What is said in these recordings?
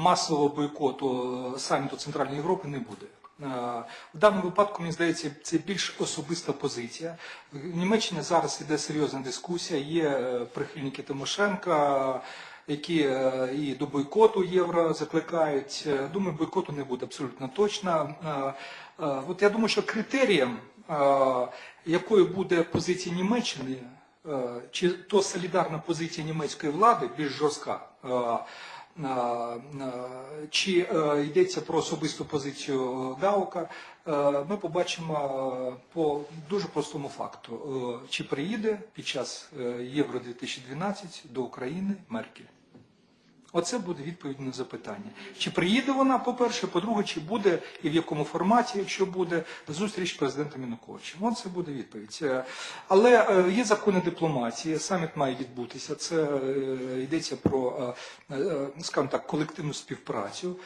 масового бойкоту саміту Центральної Європи не буде. Е, В даному випадку, мені здається, це більш особиста позиція. В Німеччині зараз іде серйозна дискусія. Є е, прихильники Тимошенка, які е, і до бойкоту євро закликають. Е, Думаю, бойкоту не буде абсолютно точно. Е, е, От я думаю, що критерієм, е, якою буде позиція Німеччини, е, чи то солідарна позиція німецької влади більш жорстка. Чи е, йдеться про особисту позицію Гаука, е, ми побачимо е, по дуже простому факту, чи приїде під час Євро 2012 до України Меркель. Оце буде відповідь на запитання. Чи приїде вона, по-перше, по-друге, чи буде і в якому форматі, якщо буде зустріч президента Януковича. Оце буде відповідь. Е, Але е, є закони дипломатії, саміт має відбутися. Це е, йдеться про, скажімо так, колективну співпрацю.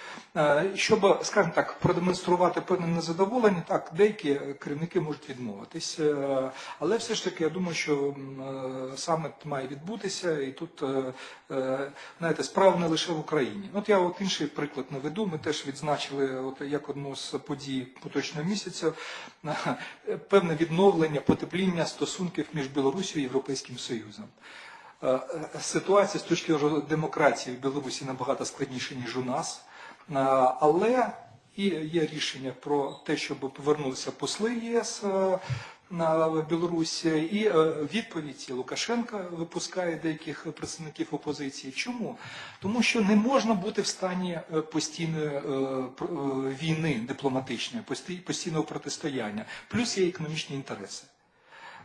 Щоб, скажімо так, продемонструвати певне незадоволення, так, деякі керівники можуть відмовитись. Але все ж таки, я думаю, що саміт має відбутися, і тут, знаєте, справа не лише в Україні. От я от інший приклад наведу. Ми теж відзначили, от як одну з подій поточного місяця, певне відновлення, потепління стосунків між Білорусією і Європейським Союзом. Е, е, Ситуація з точки зору демократії в Білорусі набагато складніша, ніж у нас. Е, Але і є рішення про те, щоб повернулися посли ЄС на Білорусі, і відповіді відповідь Лукашенка випускає деяких представників опозиції. Чому? Тому що не можна бути в стані е, постійної е, е, війни дипломатичної, пості- постійного протистояння. Плюс є економічні інтереси.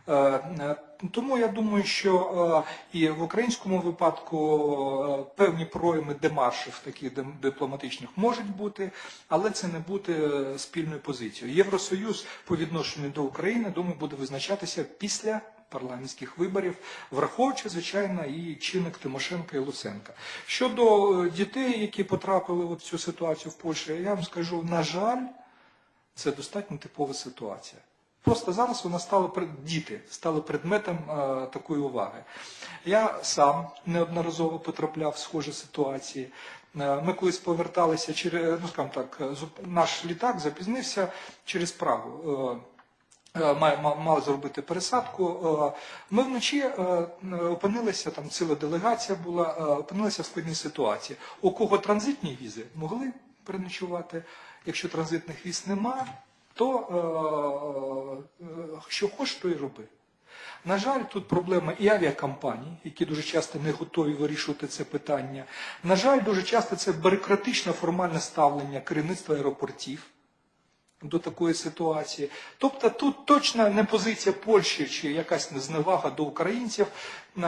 Е, е, Тому я думаю, що е, і в українському випадку певні пройми демаршів дим- дипломатичних можуть бути, але це не буде спільною позицією. Євросоюз по відношенню до України, думаю, буде визначатися після парламентських виборів, враховуючи, звичайно, і чинник Тимошенка і Луценка. Щодо дітей, які потрапили в цю ситуацію в Польщі, я вам скажу, на жаль, це достатньо типова ситуація. Просто зараз вона стала діти стали предметом е, такої уваги. Я сам неодноразово потрапляв в схожі ситуації. Е, Ми колись поверталися через, ну скажімо так, зуп- наш літак запізнився через Прагу. Е, е, Мали зробити пересадку. Е, Ми вночі е, опинилися, там ціла делегація була, е, опинилися в складній ситуації. У кого транзитні візи могли переночувати, якщо транзитних віз нема, то е, е, що хочеш, то і роби. На жаль, тут проблема і авіакомпаній, які дуже часто не готові вирішувати це питання. На жаль, дуже часто це бюрократичне формальне ставлення керівництва аеропортів до такої ситуації. Тобто тут точно не позиція Польщі чи якась зневага до українців. Е,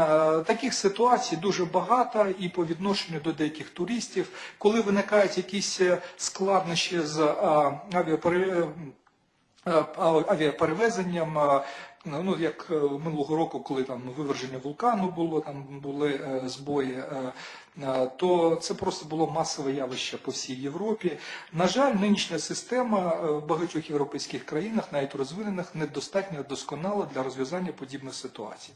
Таких ситуацій дуже багато і по відношенню до деяких туристів, коли виникають якісь складнощі з а, авіапере- е, а- авіаперевезенням. Е, Ну, як е, минулого року, коли там виверження вулкану було, там були е, збої, е, то це просто було масове явище по всій Європі. На жаль, нинішня система в багатьох європейських країнах, навіть розвинених, недостатньо досконала для розв'язання подібних ситуацій.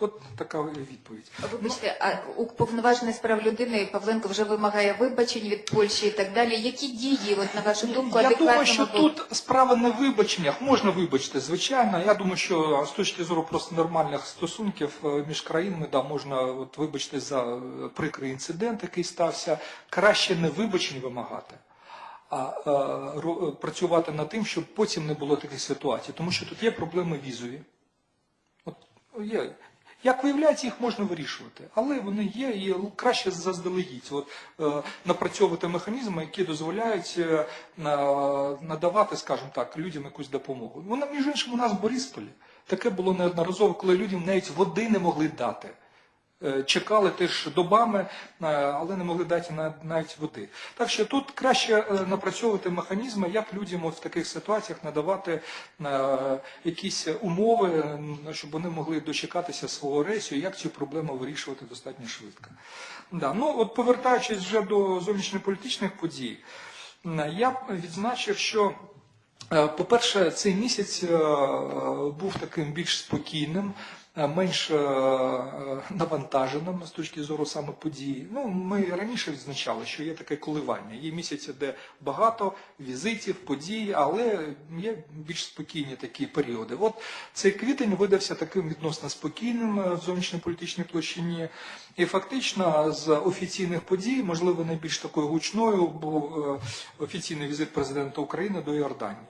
От така відповідь. Вибачте, а у повноважений з прав людини Павленко вже вимагає вибачень від Польщі і так далі. Які дії, от на вашу думку, Я думаю, що тут справа не вибаченнях. Можна вибачити, звичайно. Я думаю, що з точки зору просто нормальних стосунків е, між країнами, да, можна от вибачити за е, прикрий інцидент, який стався. Краще не вибачень вимагати. А е, е, працювати над тим, щоб потім не було таких ситуацій, тому що тут є проблеми візові. От є. Як виявляється, їх можна вирішувати, але вони є і краще заздалегідь от, е, напрацьовувати механізми, які дозволяють е, на- надавати, скажімо так, людям якусь допомогу. Вона, між іншим, у нас в Борисполі таке було неодноразово, коли людям навіть води не могли дати. Е, Чекали теж добами, е, але не могли дати навіть води. Так що тут краще е, напрацьовувати механізми, як людям в таких ситуаціях надавати якісь умови, щоб вони могли дочекатися свого рейсу, як цю проблему вирішувати достатньо швидко. Да. Ну, от повертаючись вже до зовнішньополітичних подій, я б відзначив, що По-перше, цей місяць був таким більш спокійним. Е, менш е, е, навантаженим з точки зору саме події. Ну, ми раніше відзначали, що є таке коливання. Є місяці, де багато візитів, подій, але є більш спокійні такі періоди. От цей квітень видався таким відносно спокійним в зовнішньополітичній площині. І фактично з офіційних подій, можливо, найбільш такою гучною був офіційний візит президента України до Йорданії.